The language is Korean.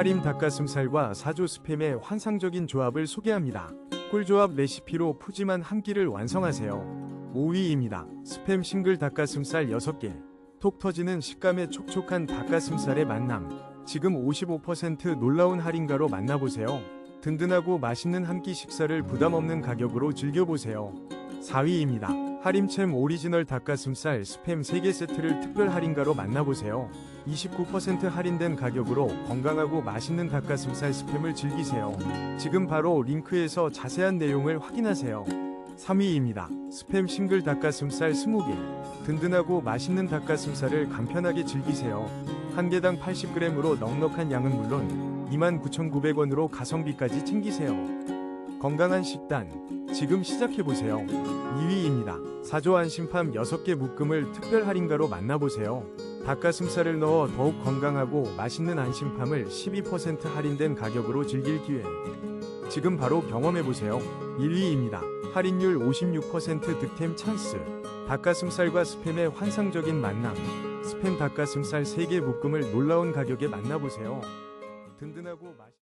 하림 닭가슴살과 사조 스팸의 환상적인 조합을 소개합니다. 꿀조합 레시피로 푸짐한 한 끼를 완성하세요. 5위입니다. 스팸 싱글 닭가슴살 6개. 톡 터지는 식감의 촉촉한 닭가슴살의 만남. 지금 55% 놀라운 할인가로 만나보세요. 든든하고 맛있는 한 끼 식사를 부담 없는 가격으로 즐겨보세요. 4위입니다. 하림챔 오리지널 닭가슴살 스팸 3개 세트를 특별 할인가로 만나보세요. 29% 할인된 가격으로 건강하고 맛있는 닭가슴살 스팸을 즐기세요. 지금 바로 링크에서 자세한 내용을 확인하세요. 3위입니다. 스팸 싱글 닭가슴살 20개. 든든하고 맛있는 닭가슴살을 간편하게 즐기세요. 한 개당 80g으로 넉넉한 양은 물론 29,900원으로 가성비까지 챙기세요. 건강한 식단 지금 시작해보세요. 2위입니다. 사조 안 심팜 6개 묶음을 특별 할인가로 만나보세요. 닭가슴살을 넣어 더욱 건강하고 맛있는 안심팜을 12% 할인된 가격으로 즐길 기회. 지금 바로 경험해보세요. 1위입니다. 할인율 56% 득템 찬스. 닭가슴살과 스팸의 환상적인 만남. 스팸 닭가슴살 3개 묶음을 놀라운 가격에 만나보세요. 든든하고 맛